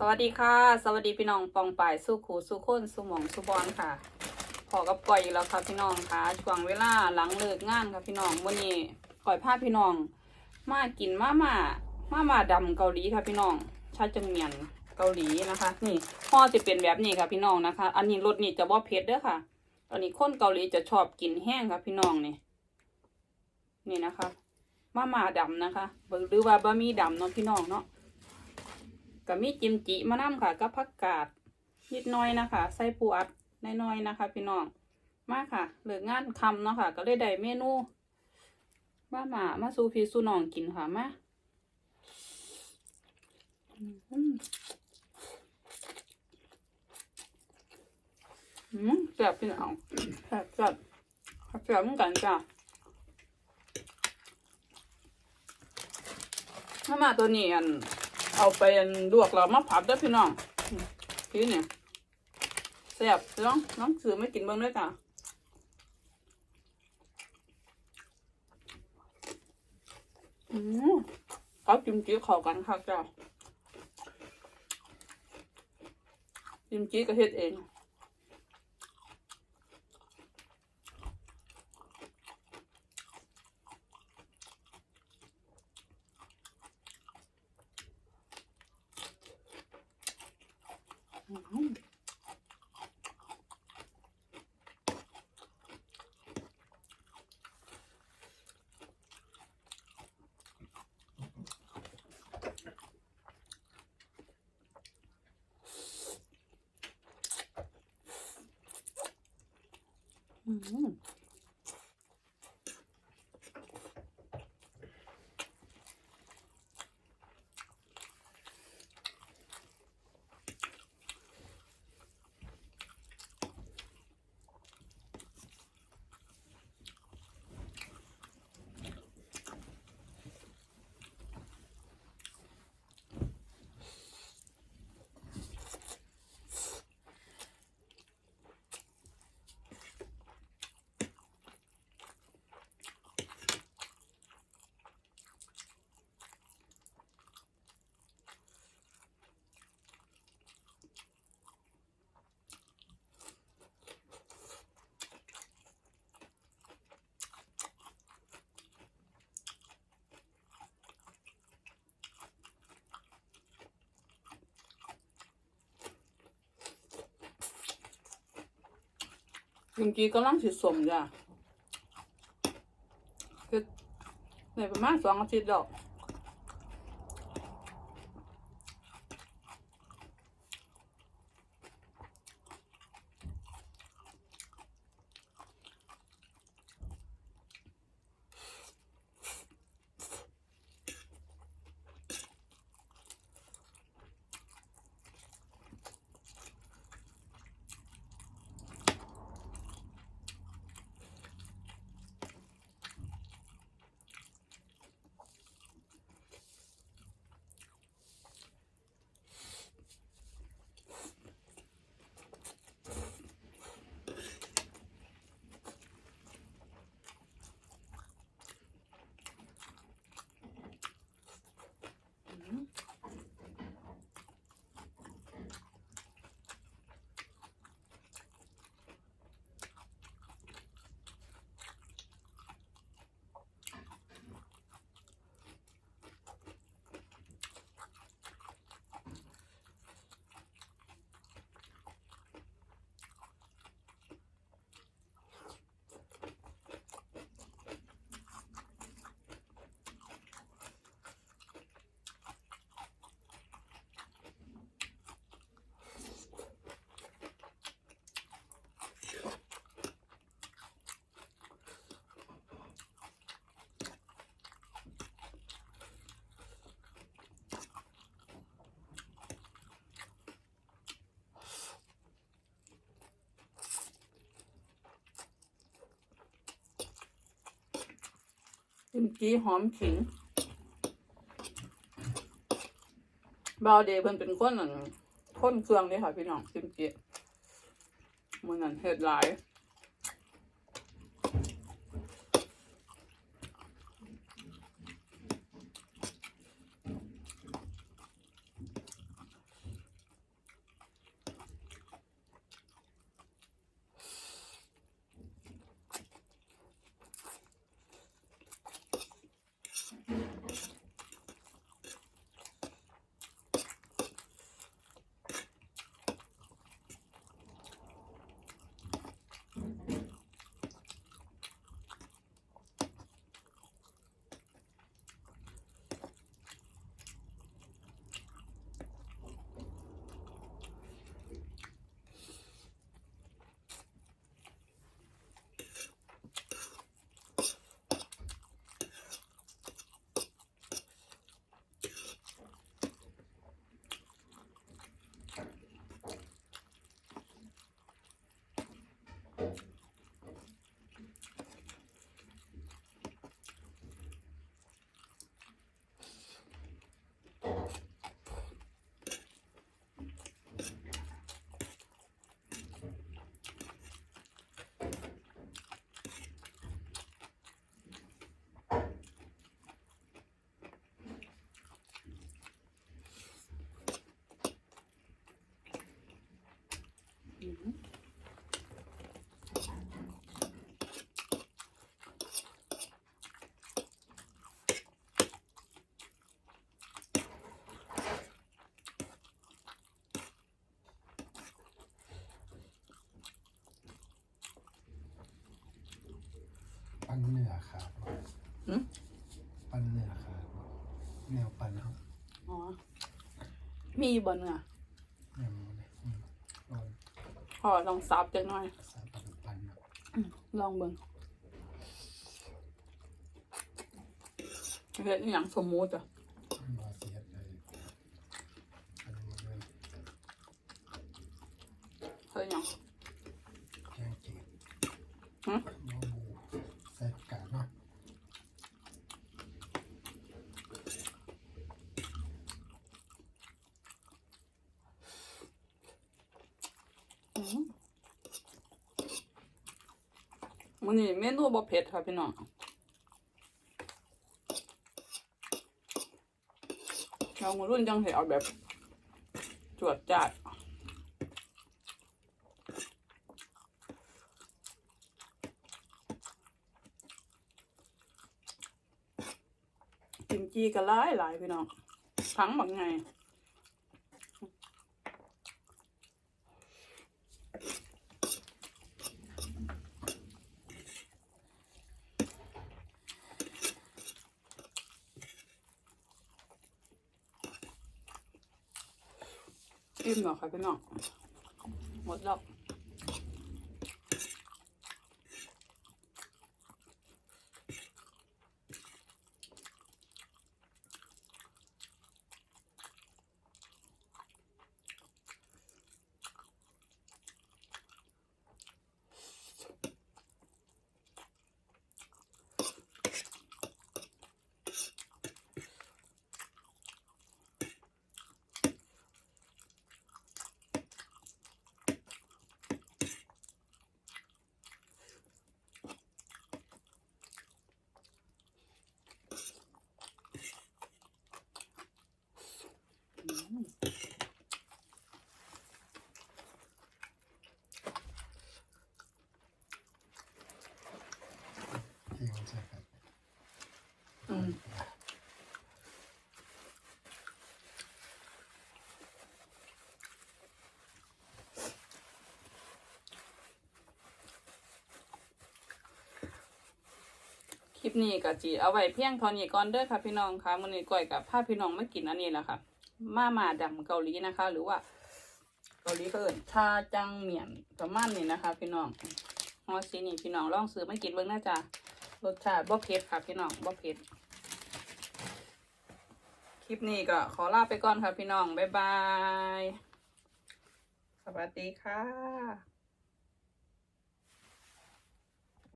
สวัสดีค่ะ สวัสดีพี่น้องปองป่ายสู้ขูสู้ค้นสู้หมองสู้บอลค่ะพอกับก่อยอีกแล้วค่ะพี่น้องค่ะช่วงเวลาหลังเลิกงานค่ะพี่น้องวันนี้ก่อยพาพี่น้อง มากินมาม่ามาม่าดำเกาหลีค่ะพี่น้องชาจังเมียนเกาหลีนะคะ นี่ห่อจะเป็นแบบนี้ค่ะพี่น้องนะคะ อันนี้รสนี่จะบ่เผ็ดเด้อค่ะอันนี้คนเกาหลีจะชอบกินแห้งค่ะพี่น้องนี่นี่นะคะมาม่าดำนะคะหรือว่าบะหมี่ดำเนาะพี่น้องเนาะ ก็มีจิมจิมะน้ำค่ะกับผักกาดนิดน้อยนะคะ ใส่ปูอัดน้อยๆนะคะ พี่น้องมาค่ะเหลืองานคำเนาะค่ะ ก็เลยได้เมนูมาหมามาสูพีสูน้องกินค่ะมาอืมแซ่บพี่น้องแซ่บแซ่บแซ่บเหมือนกันจ้ะมาหมาตัวนี้อัน เอาไปอันลวกเรามาผัดด้อพี่น้องพี่เนี่ยแซ่บน้องน้องซื้อไม่กินเบ้งด้วยจ้ะอืมเขาจิ้มจิเข้ากันค่ะจ้ะจิ้มจี้ก็เฮ็ดเอง Mm-hmm. เมื่อกี้กำลังสิสมจ้ะคือในประมาณสองอาทิตย์ดอก กิมจิหอมขิงบาวเดย์เพิ่นเป็นคนนั่นคนเครื่องเลยค่ะพี่น้องกิมจิมันนั่นเห็ดหลาย ปันเนื้อครับหืม ปันเนื้อครับแนวปันครับอ๋อ มีบนเนื้อ อลองซับจังหน่อย สามพันพันนะลองเบิ่งเฮ็ดอหย่างสมมุติอะมาเสียเลยอันนี้มันเลย เฮ็ดอหย่าง แกงจืด หึ หมูหมูใส่ผักกาดเนาะ อืม มื้อนี้เมนูบ่เผ็ดค่ะพี่น้องเรามารุ่นจังเสิเอาแบบจวดจัดกิมจีก็หลายหลายพี่น้องทั้งบักไง อิ่มเหรอคะพี่น้องหมดแล้ว ที่มันใส่กันอืมคลิปนี้ก็จีเอาไว้เพียงเท่านี้ก่อนเด้อค่ะพี่น้องค่ะมื้อนี้ก้อยกับพาพี่น้องมากินอันนี้แหละค่ะ มาม่าดำเกาหลีนะคะ หรือว่าเกาหลีเพิ่นชาจังเหมียนประมาณนี้นะคะ พี่น้องฮอซีนี่พี่น้องลองซื้อมากินเบิ่งนะจ๊ะรสชาติบ่เผ็ดค่ะ พี่น้องบ่เผ็ดคลิปนี้ก็ขอลาไปก่อนค่ะ พี่น้องบ๊ายบายสวัสดีค่ะ